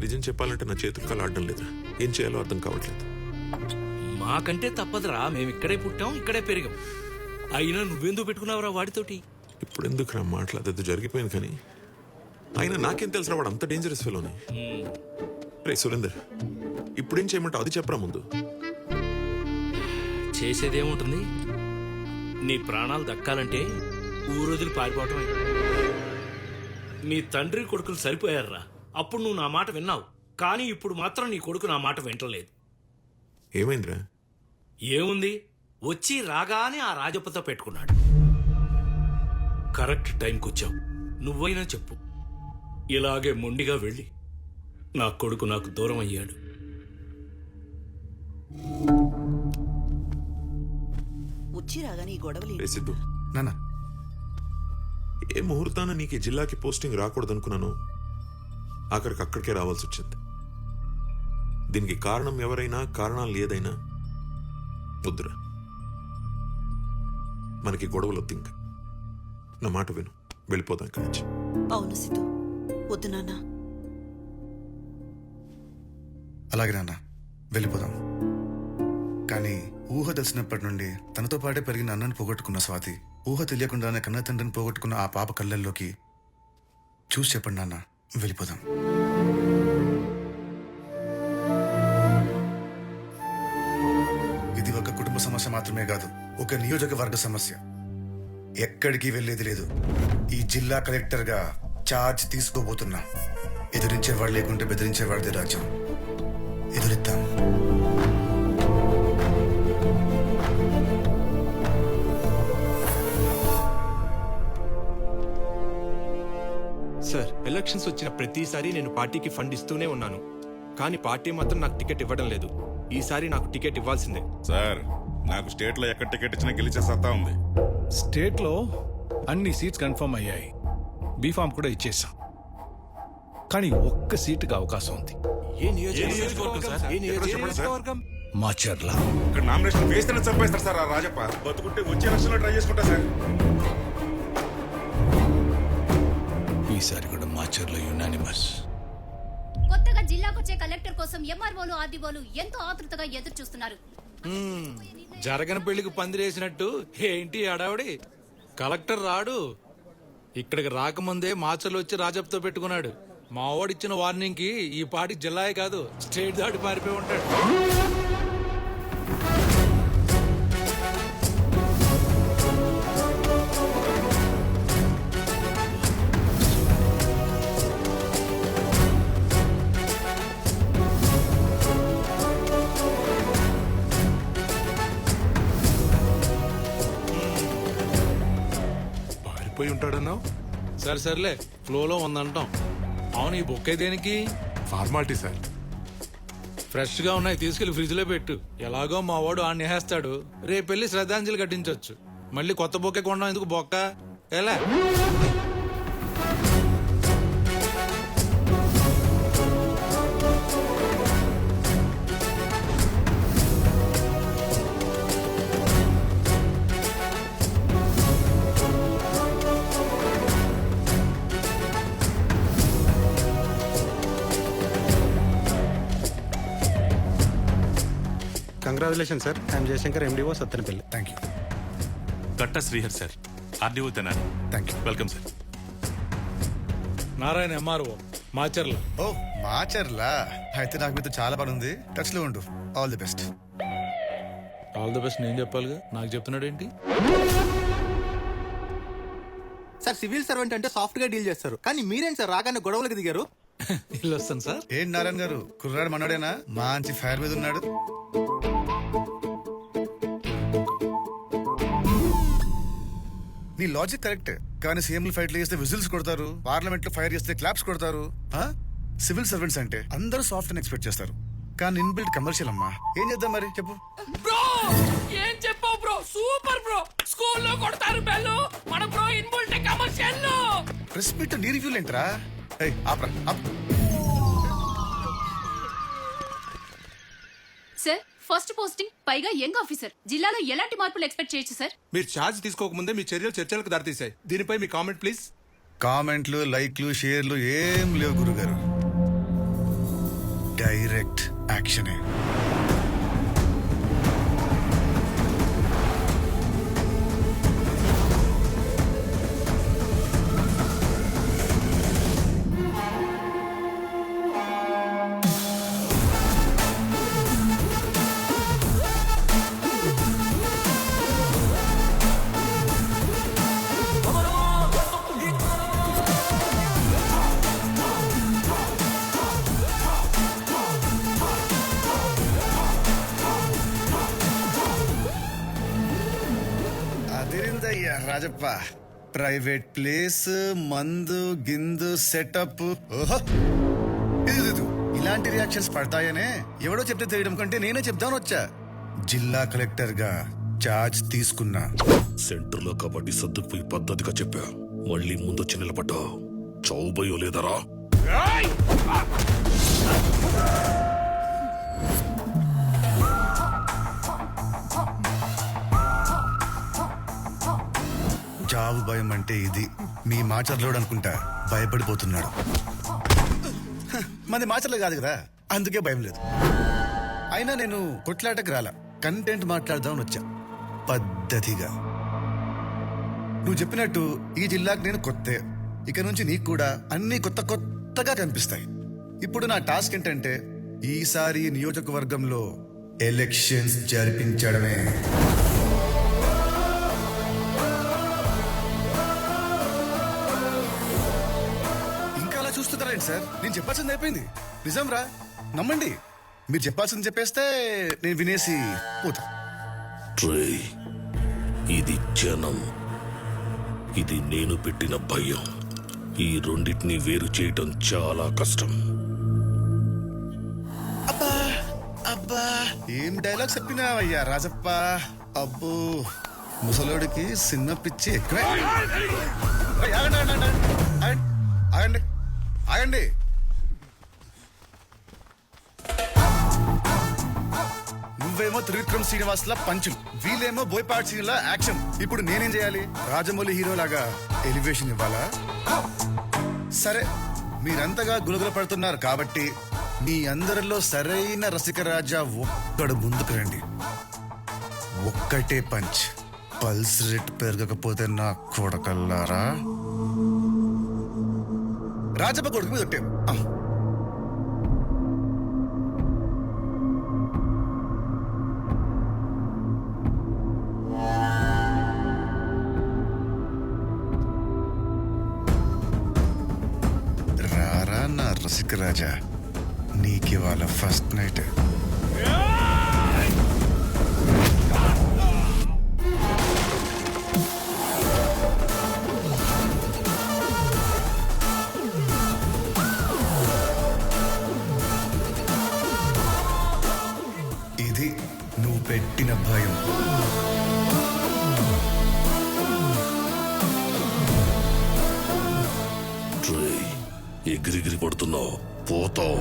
నిజం చెప్పాలంటే నా చేతులు కాలు ఆడడం లేదు. ఏం చేయాలో అర్థం కావట్లేదు. మాకంటే తప్పదురా మేము ఇక్కడే పుట్టాం ఇక్కడే పెరిగాం. అయినా నువ్వెందుకు పెట్టుకున్నావురా వాడితోటి? ఇప్పుడు ఎందుకు నా మాట్లాడదు జరిగిపోయింది కానీ. అయినా నాకేం తెలుసు వాడు అంత డేంజరస్ ఫెలోని రే సురేందర్ ఇప్పుడేం చేయమంటావు? అది చెప్పరా ముందు. చేసేదేముంటుంది? నీ ప్రాణాలు దక్కాలంటే ఊరోజులు పారిపోవటమే. నీ తండ్రి కొడుకులు సరిపోయారురా అప్పుడు నువ్వు నా మాట విన్నావు. కానీ ఇప్పుడు మాత్రం నీ కొడుకు నా మాట వింటలేదు. ఏమైందిరా? ఏముంది? వచ్చి రాగానే ఆ రాజప్పతో పెట్టుకున్నాడు. కరెక్ట్ టైంకి వచ్చావు నువ్వైనా చెప్పు. ఇలాగే మొండిగా వెళ్ళి నా కొడుకు నాకు దూరం అయ్యాడు. వచ్చి రాగానే ఈ గొడవలు నాన్న ఏ ముహూర్తాన నీకు జిల్లాకి పోస్టింగ్ రాకూడదనుకున్నాను ఆఖరికి అక్కడికే రావాల్సి వచ్చింది. దీనికి కారణం ఎవరైనా కారణాలు ఏదైనా వద్దురా. మనకి గొడవలు వద్దు ఇంకా. నా మాట విను. వెళ్ళిపోదాం ఇక్కడి నుంచి. అవును సిద్ధు. వద్దు నాన్న. అలాగే నాన్న. వెళ్ళిపోదాం. కానీ ఊహ తెలిసినప్పటి నుండి తనతో పాటే పెరిగిన అన్నని పోగొట్టుకున్న స్వాతి ఊహ తెలియకుండానే కన్న తండ్రిని పోగొట్టుకున్న ఆ పాప కళ్ళల్లోకి చూసి చెప్పండి నాన్న వెళ్ళిపోదాం. ఇది ఒక కుటుంబ సమస్య మాత్రమే కాదు ఒక నియోజకవర్గ సమస్య. ఎక్కడికి వెళ్ళేది లేదు. ఈ జిల్లా కలెక్టర్గా ఛార్జ్ తీసుకోబోతున్నా. ఎదిరించేవాడు లేకుంటే బెదిరించేవాడిదే రాజ్యం. ఎదురిద్దాం. సార్ ఎలక్షన్స్ వచ్చిన ప్రతిసారి నేను పార్టీకి ఫండ్ ఇస్తూనే ఉన్నాను. కానీ పార్టీ మాత్రం నాకు టికెట్ ఇవ్వడం లేదు. ఈసారి నాకు టికెట్ ఇవ్వాల్సిందే. సార్ నాకు స్టేట్లో ఎక్కడ టికెట్ ఇచ్చినా గెలిచే సత్తా ఉంది. స్టేట్లో అన్ని సీట్స్ కన్ఫర్మ్ అయ్యాయి. బీఫామ్ కూడా ఇచ్చేసాం. కానీ ఒక్క సీటుకి అవకాశం ఉంది. ఏ నియోజకవర్గం? సార్? ఏ నియోజకవర్గం? మాచర్ల. ఇక్కడ నామినేషన్ వేస్తేనే చంపేస్తారు సార్ ఆ రాజప్ప. బతుకుంటే వచ్చే ఎలక్షన్ ట్రై చేసుకుంటా సార్. ఈసారి కూడా మాచర్ల యునానిమస్ కొత్తగా జిల్లాకొచ్చే కలెక్టర్ కోసం ఎంఆర్ఓలు ఆర్డీఓలు ఎంతో ఆతృతగా ఎదురు చూస్తున్నారు జరగని పెళ్ళికి పందిరేసినట్టు ఏంటి అడావిడి కలెక్టర్ రాడు. ఇక్కడికి రాకముందే మాచర్లు వచ్చి రాజప్తో పెట్టుకున్నాడు. మా వాడిచ్చిన వార్నింగ్కి ఈ పాటి జిల్లాయే కాదు స్టేట్ దాటి పారిపోయి ఉంటాడు. పారిపోయి ఉంటాడన్నావు? సరే సర్లే. ఫ్లోలో ఉందంటాం. అవును ఈ బొక్కే దేనికి? Formality sir. ఫ్రెష్గా ఉన్నాయి తీసుకెళ్ళి ఫ్రిడ్జ్లో పెట్టు. ఎలాగో మా వాడు ఆ నేహేస్తాడు రేపు వెళ్ళి శ్రద్ధాంజలి కట్టించవచ్చు మళ్ళీ కొత్త బొక్కే కొనడం ఎందుకు బొక్క? ఎలా? Congratulation sir I'm Jayashankar MDO Sattenapalli thank you Gatta Srihar sir RDO Tenali thank you welcome sir Narayana MRO Macherla. ఓ మాచర్లా? అయితే నాకు మీతో చాలా పని ఉంది. టచ్లో ఉండు. All the best all the best నేను చెప్పాలిగా. నాకు చెప్తున్నాడు ఏంటి సార్ సివిల్ సర్వెంట్ అంటే సాఫ్ట్గా డీల్ చేస్తారు. కానీ మీరేం సార్ రాగానే గొడవలకు దిగారు. ఇల్లు వస్తాను సార్. ఏంటి నారాయణ గారు? కుర్రాడు మనోడేనా? మంచి ఫైర్ మీద ఉన్నాడు. నీ లాజిక్ కరెక్ట్ కానీ సీఎంలు ఫైట్లు చేస్తే విజిల్స్ కొడతారు. పార్లమెంట్లో ఫైర్ చేస్తే క్లాప్స్ కొడతారు. ఆ? సివిల్ సర్వెంట్స్ అంటే అందరూ సాఫ్ట్ అని ఎక్స్పెక్ట్ చేస్తారు. కానీ ఇన్బిల్ట్ కమర్షియల్ అమ్మా. ఏం చేద్దాం మరి? చెప్పు. బ్రో! ఏం చెప్పావు బ్రో? Super bro! స్కూల్లో కొడతారు బెల్లు. మన bro inbuilt commercial press meet నీ రివ్యూలు ఏంట్రా. సార్ ఫస్ట్ పోస్టింగ్ పైగా యంగ్ ఆఫీసర్. జిల్లాలో ఎలాంటి మార్పులు ఎక్స్పెక్ట్ చేయొచ్చు సార్? మీరు ఛార్జ్ తీసుకోకముందే మీ చర్యలు చర్చలకు దారితీశాయి. దీనిపై మీ కామెంట్ ప్లీజ్. కామెంట్లు లైక్లు షేర్లు ఏం లేవు గురుగారు. డైరెక్ట్ యాక్షనే. రాజప్ప. ప్రైవేట్ ప్లేస్ మందు గిందు సెటప్. ఇలాంటి రియాక్షన్స్ పడతాయనే. ఎవడో చెప్తే తెలియడం కంటే నేనే చెప్దామని వచ్చా. జిల్లా కలెక్టర్గా చార్జ్ తీసుకున్నా. సెంటర్లో కబడ్డీ సర్దుకుపోయి పద్ధతిగా చెప్పా. మళ్ళీ ముందొచ్చి నిలబడ్డా చౌబయ్యో లేదరా? ఇది మీ మాచర్లోడు అనుకుంటా భయపడిపోతున్నాడు. మరి మనది మాచర్లే కాదు కదా అందుకే భయం లేదు. అయినా నేను కొట్లాటకు రాలా. కంటెంట్ మాట్లాడదామని వచ్చా. పద్ధతిగా. నువ్వు చెప్పినట్టు ఈ జిల్లాకు నేను కొత్తే. ఇక నుంచి నీకు కూడా అన్ని కొత్త కొత్తగా కనిపిస్తాయి. ఇప్పుడు నా టాస్క్ ఏంటంటే ఈసారి నియోజకవర్గంలో ఎలక్షన్స్ జరిపించడమే. చూస్తున్నారేంటి సార్. నేను చెప్పాల్సింది అయిపోయింది. నిజం రా. నమ్మండి. మీరు చెప్పాల్సింది చెప్పేస్తే నేను వినేసి పోతా. ట్రేయ్ ఇది జనం. ఇది నేను పెట్టిన భయం. ఈ రెండింటిని వేరు చేయటం చాలా కష్టం. అబ్బా అబ్బా. ఏం డైలాగ్ చెప్పినావయ్యా రాజప్ప? అబ్బో. ముసలోడికి సినిమా పిచ్చి ఎక్కువే. ఏయ్, ఆగండి, ఆగండి, ఆగండి, ఆగండి. ఆగండి. నువ్వేమో త్రివిక్రమ్ శ్రీనివాస్ లా పంచం వీళ్ళేమో బోయపాటి సీన్ లా యాక్షన్. ఇప్పుడు నేనేం చేయాలి? రాజమౌళి హీరో లాగా ఎలివేషన్ ఇవ్వాలా? సరే మీరంతగా గులగుల పడుతున్నారు కాబట్టి మీ అందరిలో సరైన రసిక రాజా ఒక్కడు ముందుకు రండి. ఒక్కటే పంచ్. పల్స్ రేట్ పెరగకపోతే నా కొడకల్లారా? రాజప్ప కొడుకు మీద ఒట్టే రారా నా రసిక రాజా నీకివాళ ఫస్ట్ నైట్ పెట్టిన భయం. ఎగిరిగిరి పడుతున్నావు. పోతావు.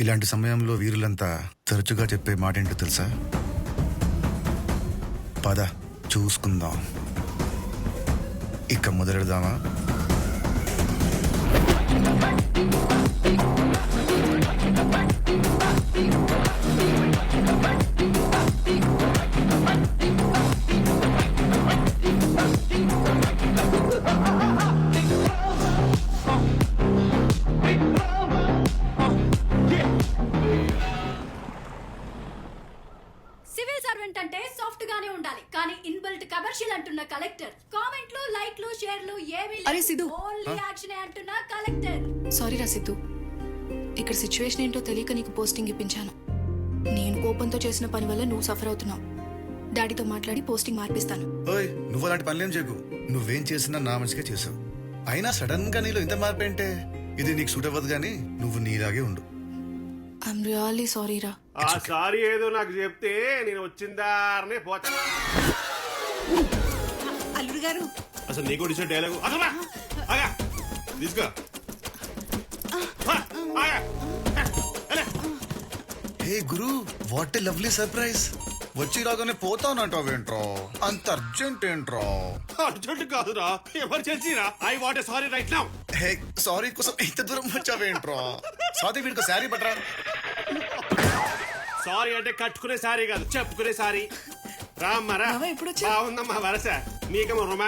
ఇలాంటి సమయంలో వీరులంతా తరచుగా చెప్పే మాట ఏంటో తెలుసా? పద చూసుకుందాం. ఇక మొదలెడదామా? యాక్షన్ అంటున్న? కలెక్టర్. సారీ రా సిద్ధు. ఇక్కడ సిచ్యువేషన్ ఏంటో తెలియక నీకు పోస్టింగ్ ఇప్పించాను. నేను కోపంతో చేసిన పని వల్ల నువ్వు సఫర్ అవుతున్నావు. డాడీతో మాట్లాడి పోస్టింగ్ మార్పిస్తాను. ఓయ్ నువ్వు అలాంటి పనులేం చేయకు. నువ్వేం చేసినా నా మంచిగా చేసావు. అయినా సడన్గా నీలో ఇంత మార్పు ఏంటే? ఇది నీకు సూట్ అవ్వదు కానీ నువ్వు నీలాగే ఉండు. ఐఎమ్ రియల్లీ సారీ రా. ఆ సారీ ఏదో నాకు చెప్తే నేను వచ్చిందారనే పోతా. అల్లుడు గారు. అసలు నీకు డైలాగు అసలు రా. తీసుకో. Hey Guru what a lovely surprise వచ్చి రాగానే పోతానంటావేంట్రా అంత అర్జెంట్ ఏంట్రా? అర్జెంట్ కాదురా ఎమర్జెన్సీ రా. I want sari right now hey sari కోసం ఇంత దూరం వచ్చావేంట్రా స్వాతి వీడికి శారీ పట్రా సారీ అంటే కట్టుకునే సారీ కాదు చెప్పుకునే సారీ రామ్మరా? బాగుందమ్మా వరస. నీకేమో రొమాన్స్